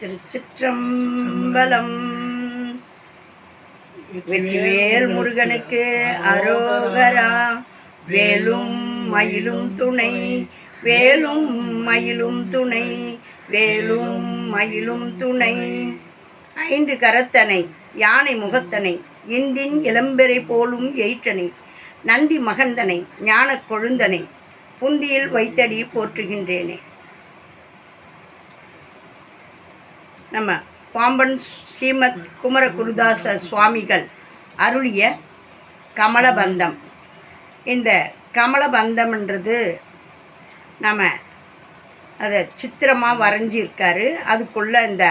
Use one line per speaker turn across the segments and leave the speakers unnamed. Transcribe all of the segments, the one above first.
திருச்சிற்றம்பலம். வெற்றிவேல் முருகனுக்கு அரோகரா வேலும் மயிலும் துணை வேலும் மயிலும் துணை வேலும் மயிலும் துணை. ஐந்து கரத்தனை யானை முகத்தனை இந்தின் இளம்பெறை போலும் எயிற்றனை நந்தி மகந்தனை ஞானக் கொழுந்தனை புந்தியில் வைத்தடி போற்றுகின்றேனே. நம்ம பாம்பன் ஸ்ரீமத் குமர குருதாச சுவாமிகள் அருளிய கமலபந்தம். இந்த கமலபந்தம்ன்றது நம்ம அதை சித்திரமாக வரைஞ்சிருக்காரு. அதுக்குள்ள இந்த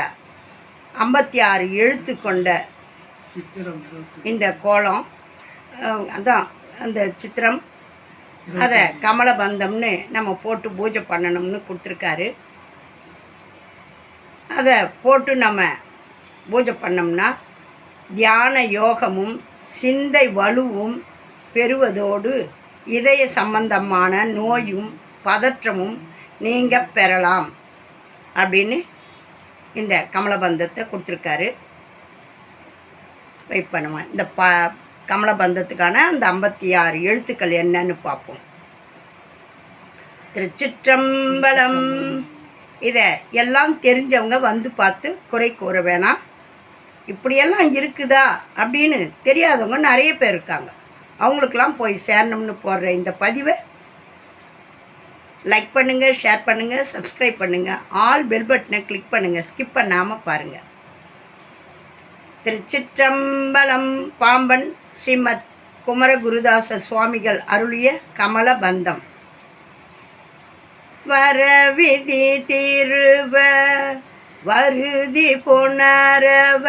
ஐம்பத்தி ஆறு எழுத்து கொண்ட இந்த கோலம் அதான் அந்த சித்திரம். அதை கமலபந்தம்னு நம்ம போட்டு பூஜை பண்ணணும்னு கொடுத்துருக்காரு. அதை போட்டு நம்ம பூஜை பண்ணோம்னா தியான யோகமும் சிந்தை வலுவும் பெறுவதோடு இதய சம்பந்தமான நோயும் பதற்றமும் நீங்கள் பெறலாம் அப்படின்னு இந்த கமலபந்தத்தை கொடுத்துருக்காரு. வெயிட் பண்ணுவேன் இந்த ப கமலபந்தத்துக்கான அந்த ஐம்பத்தி ஆறு எழுத்துக்கள் என்னன்னு பார்ப்போம். திருச்சிற்றம்பலம் இதை எல்லாம் தெரிஞ்சவங்க வந்து பார்த்து குறை கூற வேணாம். இப்படியெல்லாம் இருக்குதா? அப்படின்னு தெரியாதவங்க நிறைய பேர் இருக்காங்க. அவங்களுக்கெல்லாம் போய் சேரணும்னு போடுற இந்த பதிவை லைக் பண்ணுங்கள் ஷேர் பண்ணுங்கள் சப்ஸ்கிரைப் பண்ணுங்கள் ஆல் பெல் பட்டனை கிளிக் பண்ணுங்கள் ஸ்கிப் பண்ணாமல் பாருங்கள் திருச்சிற்றம்பலம் பாம்பன் ஸ்ரீமத் குமரகுருதாச சுவாமிகள் அருளிய கமலபந்தம். வரவிதி தீருவ வருதி புணரவ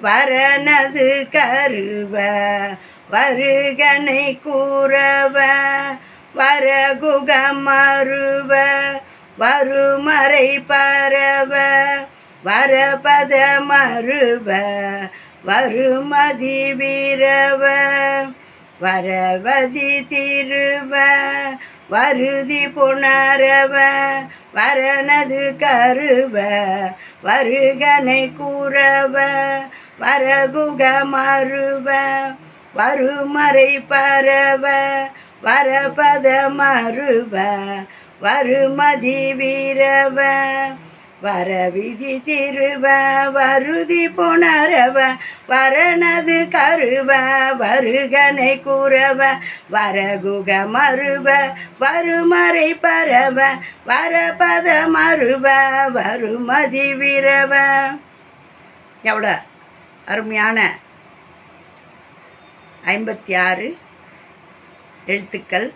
வரணது கருவ வருகனை கூறவ வரகுகமருவ வருமறை பரவ வரபத மருவ வருமதி வீரவ வரவதி திருவ வருதி புணரவ வரணது கருவ வருகனை கூறவ வரகுக மறுவ வருமறை பரவ வரபத மறுவ வருமதி வீரவ. வரவிதி திருவ வருதி புணரவ வரணது கருவ வருகனை கூறவ வரகுக மருவ வருமறை பரவ வரபத மருவ வருமதி வீரவ. எவ்வளோ அருமையான ஐம்பத்தி ஆறு எழுத்துக்கள்.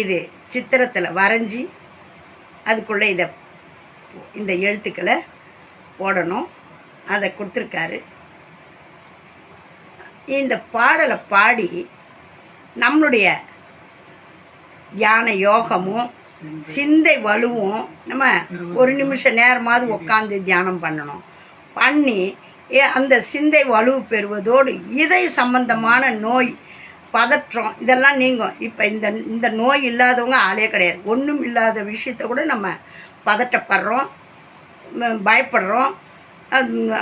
இது சித்திரத்தில் வரைஞ்சி அதுக்குள்ளே இதை இந்த எழுத்துக்களை போடணும். அதை கொடுத்துருக்காரு. இந்த பாடலை பாடி நம்மளுடைய தியான யோகமும் சிந்தை வலுவும் நம்ம ஒரு நிமிஷம் நேரமாவது உட்காந்து தியானம் பண்ணணும். பண்ணி ஏ- அந்த சிந்தை வலு பெறுவதோடு இதய சம்பந்தமான நோய் பதற்றம் இதெல்லாம் நீங்கும். இப்போ இந்த இந்த நோய் இல்லாதவங்க ஆளே கிடையாது. ஒன்றும் இல்லாத விஷயத்த கூட நம்ம பதட்டப்படுறோம் பயப்படுறோம்.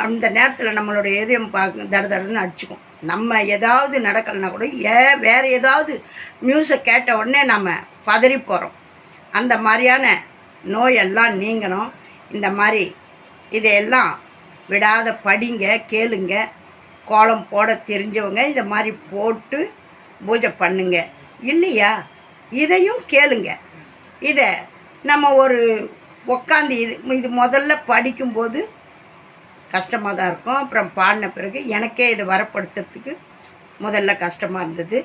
அந்த நேரத்தில் நம்மளுடைய இதயம் பார்க்க தட தடன்னு அடிச்சுக்கும். நம்ம ஏதாவது நடக்கலைன்னா கூட ஏ வேறு ஏதாவது நியூஸை கேட்ட உடனே நம்ம பதறி போகிறோம் அந்த மாதிரியான நோயெல்லாம் நீங்கணும். இந்த மாதிரி இதையெல்லாம் விடாத படிங்க கேளுங்க. கோலம் போட தெரிஞ்சவங்க இந்த மாதிரி போட்டு பூஜை பண்ணுங்க. இல்லையா? இதையும் கேளுங்க. இதை நம்ம ஒரு உக்காந்து இது இது முதல்ல படிக்கும்போது கஷ்டமாக தான் இருக்கும். அப்புறம் பாடின பிறகு எனக்கே இதை வரப்படுத்துறதுக்கு முதல்ல கஷ்டமாக இருந்தது.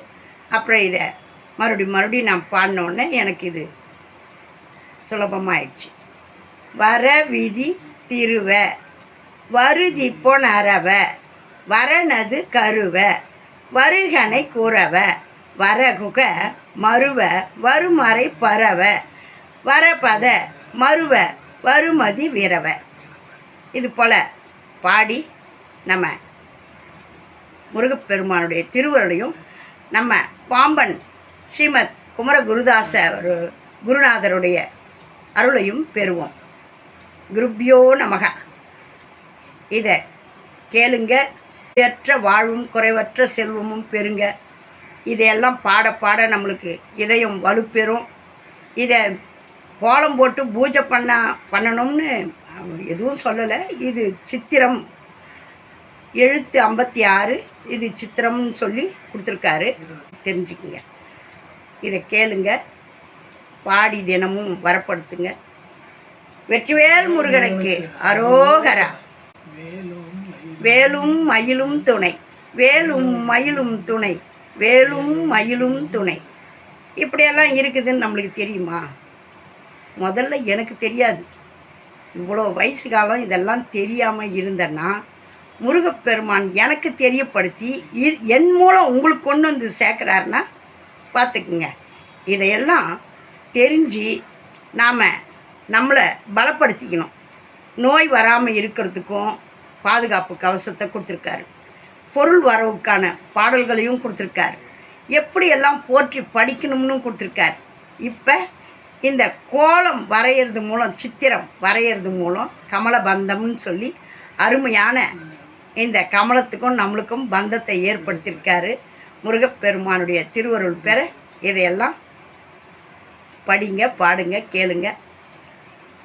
அப்புறம் இதை மறுபடியும் மறுபடியும் நான் பாடினோடனே எனக்கு இது சுலபமாயிடுச்சு. வர விதி திருவ வருதி பொனரவ வரனது கருவ. வருகனை கூறவ வரகுக மருவ வருமறை பரவ வரபத மருவ வருமதி விரவ. இது போல் பாடி நம்ம முருகப்பெருமானுடைய திருவருளையும் நம்ம பாம்பன் ஸ்ரீமத் குமர குருதாச குருநாதருடைய அருளையும் பெறுவோம். குருப்யோ நமக. இதை கேளுங்க. ஏற்ற வாழ்வும் குறைவற்ற செல்வமும் பெறுங்க. இதையெல்லாம் பாட பாட நம்மளுக்கு இதயம் வலுப்பெறும். இதை கோலம் போட்டு பூஜை பண்ண பண்ணணும்னு எதுவும் சொல்லலை. இது சித்திரம் எழுத்து ஐம்பத்தி ஆறு இது சித்திரம்னு சொல்லி கொடுத்துருக்காரு. தெரிஞ்சுக்குங்க. இதை கேளுங்க. பாடி தினமும் வரப்படுத்துங்க. வெற்றிவேல் முருகனுக்கு அரோகரா. வேலும் மயிலும் துணை. வேலும் மயிலும் துணை. வேலும் மயிலும் துணை. இப்படியெல்லாம் இருக்குதுன்னு நம்மளுக்கு தெரியுமா? முதல்ல எனக்கு தெரியாது. இவ்வளோ வயசு காலம் இதெல்லாம் தெரியாமல் இருந்தேன்னா முருகப்பெருமான் எனக்கு தெரியப்படுத்தி இது என் மூலம் உங்களுக்கு கொண்டு வந்து சேர்க்குறாருன்னா பார்த்துக்குங்க. இதையெல்லாம் தெரிஞ்சு நாம் நம்மளை பலப்படுத்திக்கணும். நோய் வராமல் இருக்கிறதுக்கும் பாதுகாப்பு கவசத்தை கொடுத்துருக்காரு. பொருள் வரவுக்கான பாடல்களையும் கொடுத்துருக்காரு. எப்படியெல்லாம் போற்றி படிக்கணும்னு கொடுத்துருக்காரு. இப்போ இந்த கோலம் வரைகிறது மூலம் சித்திரம் வரைகிறது மூலம் கமலபந்தம்னு சொல்லி அருமையான இந்த கமலத்துக்கும் நம்மளுக்கும் பந்தத்தை ஏற்படுத்தியிருக்காரு. முருகப்பெருமானுடைய திருவருள் பெற இதையெல்லாம் படிங்க பாடுங்க கேளுங்க.